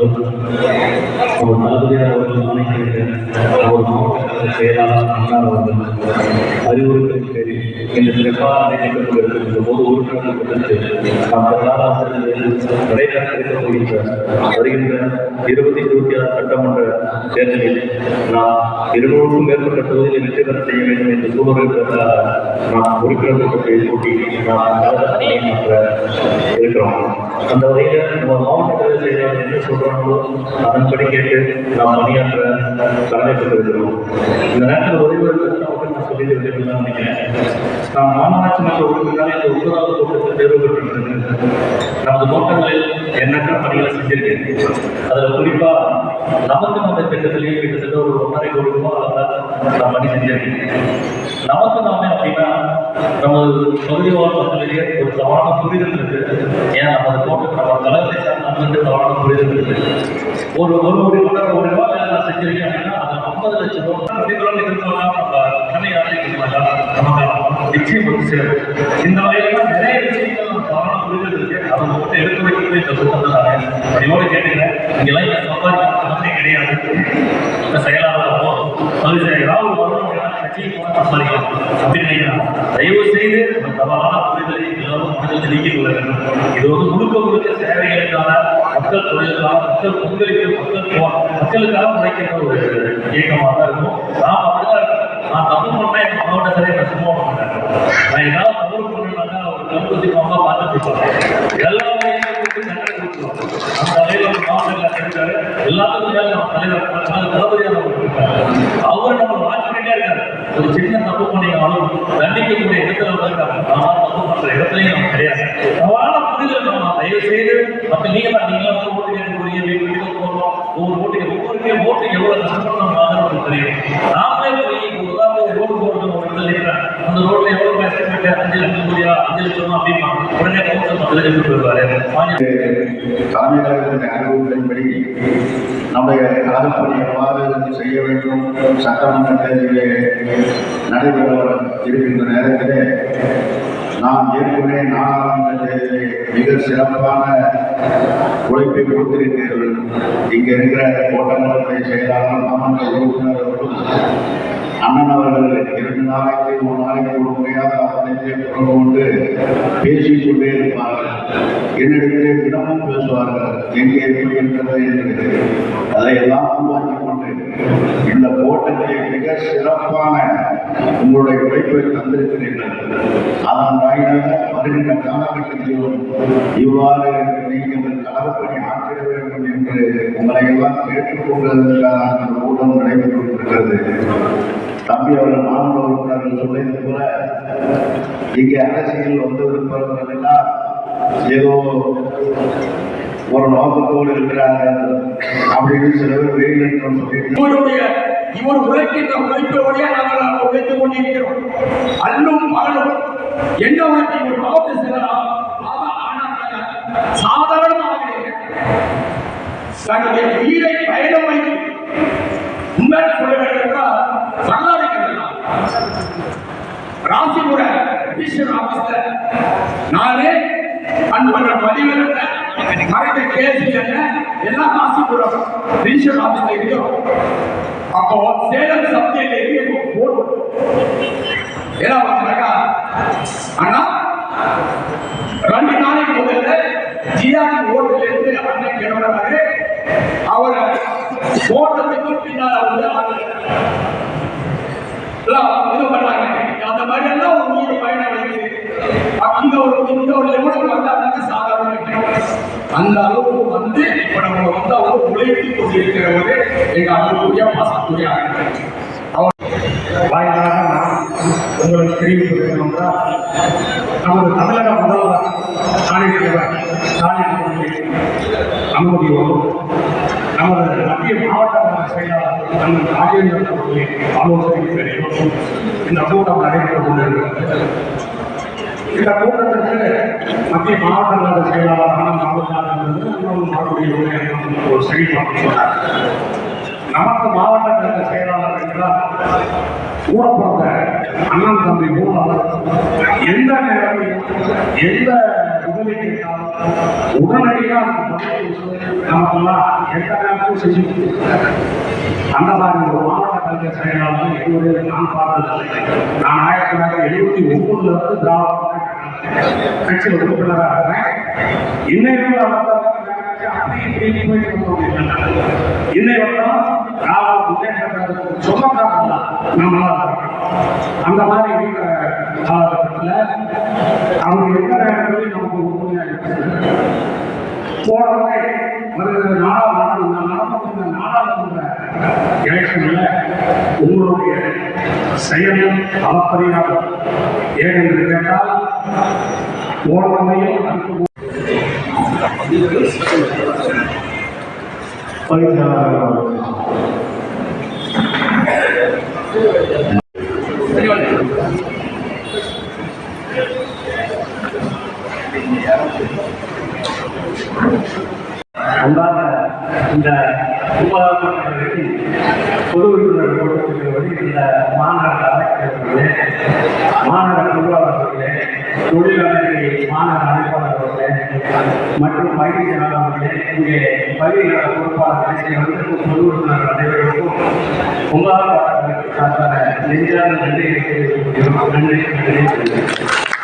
Obrigado. அவர்கள் நினைக்கிறேன் ஒரு செயலாளர் அண்ணா அவர்கள் அறிவுறுத்தலின் பேரில் இந்த சிறப்பாக இந்த உறுப்பினர்கள் நாம் பிரதானாசிரியர்கள் நடைபெற்ற வருகின்ற இருபத்தி இருபத்தி ஆறு சட்டமன்ற தேர்தலில் நாம் இருநூறுக்கும் மேற்பட்ட தொகுதியில் வெற்றி பெற செய்ய வேண்டும் என்ற சூழலுக்காக நாம் உறுப்பினர் கூட்டத்தை நாம் இருக்கிறோம். அந்த வகையில் நம்ம மாவட்ட செயலாளர் என்ன சொல்றாங்களோ அதன்படி கேட்டு நாம் பணியாற்ற தலைமைப்பட்டிருக்கிறோம் இந்த நேரத்தில் ஒரே ஒரு கருத்தை மட்டும் நான் சொல்லி விரும்பலாம் நினைக்கிறேன். நாம் மாநகராட்சி மன்ற உறுப்பினராக இந்த ஒன்பதாவது கூட்டத்தில் தேர்வு பெற்றிருக்கிறது நமது தோட்டங்களில் எண்ணற்ற பணிகளை செஞ்சிருக்கேன். அதில் குறிப்பா நமக்கு நம்ம திட்டத்திலேயே கிட்டத்தட்ட ஒரு ஒன்றரை கோடி ரூபாய் அளவில் நான் பணி செஞ்சிருக்கேன். நமக்கு நாமே அப்படின்னா நமது பகுதி வாழ் மக்களிடையே ஒரு தவறான புரிதல் இருக்கு. ஏன் நமது தோட்டத்தில் நம்ம கலத்தை சார்ந்த நம்மளுக்கு தவறான புரிதல் இருக்கு. ஒரு ஒரு கோடி ரூபாய் ஒரு ரூபாய் வேலை நான் செஞ்சிருக்கேன் அப்படின்னா அது ஐம்பது லட்சம் ரூபாய் பிரதிபலன் இருக்கலாம் நம்ம கடமை ஆரம்பிக்க நமக்கு நிச்சயம் வந்து சேரும். இந்த வகையில நிறைய விஷயங்கள் நம்ம தவறான புரிதல் இருக்கு. அதை மட்டும் எடுத்து வைக்கிறது இந்த கூட்டம் தான் அதோட கேட்டுக்கிறேன். இங்கெல்லாம் இந்த சம்பாதிக்கிறதே கிடையாது. செயலாளர் போதும் அது சரி, தயவு செய்து தவறான புரிதலை எல்லாரும் மனதில் நீக்கிக் கொள்ள வேண்டும் இது வந்து முழுக்க முழுக்க சேவைகளுக்கான மக்கள் தொழிலுக்கான மக்கள் பங்களிப்பு மக்கள் போ- மக்களுக்காக உழைக்கிற ஒரு இயக்கமாக தான் இருக்கும் நாம் அப்படிதான் நான் தப்பு பண்ணா எங்க மாவட்ட சரி நான் சும்மா விட மாட்டேன் நான் ஏதாவது தவறு பண்ணேன்னா ஒரு கருத்து அவங்க பார்த்துட்டு இருப்பாங்க எல்லாமே தண்டனை கொடுத்துருவாங்க ஒரு மாவட்ட இருக்காரு எல்லாத்துக்கும் மேல நம்ம தலைவர் அது தளபதியாக நம்ம இருக்காரு அவர் நம்ம வாட்ச் பண்ணிட்டே இருக்காரு ஒரு சின்ன தப்பு பண்ணினாலும் தண்டிக்கக்கூடிய இடத்துல இருக்காங்க ஆனால் தப்பு பண்ற இடத்துலயும் நம்ம கிடையாது தவறான புரிதல் நம்ம தயவு செய்து மற்ற நீங்க தான் நீங்க வந்து ஓட்டு கேட்கக்கூடிய வீட்டுக்கு போகிறோம் ஒவ்வொரு ஓட்டுக்கு ஒவ்வொருக்கே ஓட்டு எவ்வளவு கஷ்டப்பட்டு நம்ம தெரியும். நாமளே போய் ஒரு உதாரணம் ரோடு போடுறது ஒரு இடத்துல இருக்கிறேன் அந்த ரோட்ல எவ்வளவு கஷ்டப்பட்டு அஞ்சு லட்சம் ரூபாயா அஞ்சு லட்சம் ரூபா அப்படிமா உடனே கவுன்சில் பத்து லட்சம் போயிருவாரு வாங்கி. தலைமை நம்முடைய கழகப்பணி எவ்வாறு செய்ய வேண்டும்? சட்டமன்ற தேர்தலிலே நடைபெற இருக்கின்ற நேரத்திலே நாம் ஏற்கனவே நாடாளுமன்ற தேர்தலில் மிக சிறப்பான உழைப்பை கொடுத்திருக்கிறீர்கள். இங்கே இருக்கிற கோட்டங்களுடைய செயலாளர் மாமன்ற உறுப்பினர் அவர்களும் அண்ணன் அவர்கள் இரண்டு நாளைக்கு மூணு நாளைக்கு ஒரு முறையாக அவர்களை தொடர்பு கொண்டு பேசிக் கொண்டே இருப்பார்கள். என்னிடத்திலே தினமும் பேசுவார்கள். எங்கே எப்படி இருக்கிறது? என்று அதையெல்லாம் உருவாக்கி கொண்டு இந்த போட்டத்தை மிக சிறப்பான உங்களுடைய உழைப்பை தந்திருக்கிறீர்கள். அதன் வாயிலாக வருகின்ற காலகட்டத்திலும் இவ்வாறு நீங்கள் கலவப்பணி ஆற்றிட வேண்டும் என்று உங்களை எல்லாம் கேட்டுக்கொண்டதற்காக அந்த ஊடகம் நடைபெற்று கொண்டிருக்கிறது தம்பி அவர்கள் மாணவர்கள் உறுப்பினர்கள் சொல்லியது போல இங்கே அரசியல் வந்து இருப்பவர்கள் எல்லாம் ஏதோ ஒரு நோக்கத்தோடு இருக்கிறாங்க. அப்படின்னு சில பேர் வெயில் இவருடைய இவர் உழைக்கின்ற உழைப்போடைய நாங்கள் நாங்கள் உழைத்துக் கொண்டிருக்கிறோம். அல்லும் மகளும் என்ன உழைப்பு ஒரு மாவட்ட செயலர் சாதாரணமாக தன்னுடைய உயிரை பயணம் வைத்து உண்மையாக சொல்ல வேண்டும் என்றால் வரலாறு கண்டலாம் ராசிபுர ரிஜிஸ்டர் ஆபீஸ்ல நானே அன்புமன்ற பதிவில் மறைந்த கேள்வி என்ன எல்லாம் ராசிபுரம் ரிஜிஸ்டர் ஆபீஸ்ல இருக்கிறோம் அப்போ சேலம் சப்ஜெக்ட்ல இருக்கு போன் ஏன்னா வந்தாக்கா அண்ணா ரெண்டு நாளைக்கு முதல்ல ஜிஆர்டி ஓட்டுல இருந்து அண்ணன் கிளம்புறாரு அவரை ஓட்டத்துக்கு பின்னால் வந்து ஆளு- இது பண்ணாங்க. அந்த மாதிரி எல்லாம் இந்த ஒரு லெவலுக்கு வந்தாங்க சாதாரண அந்த அளவுக்கு வந்து இப்ப நம்ம வந்து அவங்க உழைத்து கொண்டிருக்கிறவரு எங்க அன்புக்குரிய பாசத்துடைய அவர் நான் உங்களுக்கு தெரிவிப்பது நமது தமிழக முதல்வர் ஆணையர் ஸ்டாலின் அனுமதியோடு நமது மத்திய மாவட்ட செயலாளர் அண்ணன் ராஜேந்திரன் அவர்களின் ஆலோசனை இந்த கூட்டம் நடைபெற்றுக் கொண்டிருக்கிறது. இந்த கூட்டத்திற்கு மத்திய மாவட்ட நல செயலாளர் மாவட்ட ஒரு செயல்பாடு சொன்னார். நமக்கு மாவட்ட கழக செயலாளர் என்றால் கூட பிறந்த அண்ணன் தம்பி மூலம் எந்த நேரத்திலும் எந்த உதவி கேட்டாலும் உடனடியாக அதுக்கு நமக்கெல்லாம் எந்த நேரத்தையும் செஞ்சு அந்த மாதிரி ஒரு மாவட்ட கல்வி செயலாளர் இதுவரை நான் பார்த்ததில்லை நான் ஆயிரத்தி தொள்ளாயிரத்தி எழுபத்தி ஒன்பதுல இருந்து திராவிட கட்சி உறுப்பினராக இருக்கிறேன் இன்னைக்கு அப்படி இப்படி போயிட்டு இருந்தோம் இன்னை நம்மளா அந்த மாதிரி இருக்கிற காலகட்டத்தில் அவங்க எந்த நேரத்திலையும் நமக்கு உறுதுணையாக இருக்காங்க போனவே ஒரு நாடாளுமன்ற நடந்த நாடாளுமன்ற எலெக்ஷன்ல உங்களுடைய செயலும் அவப்பரியாக ஏனென்று கேட்டால் போனவையும் அடுத்து பயிற்சியாளர்கள் பொது விருந்தினர் கூட்டத்தில் வந்து இந்த மாநகர அமைச்சர்களே மாநகர நிர்வாகர்களே தொழிலாளர்களே மாநகர அமைப்பாளர்களே மற்றும் பயிற்சியாளர் அவர்களே இங்கே பள்ளிகள பொறுப்பாளர்களே வந்து பொது விருந்தினர் அனைவருக்கும் உபகரணங்களுக்கு நெஞ்சான நன்றி நன்றி நன்றி.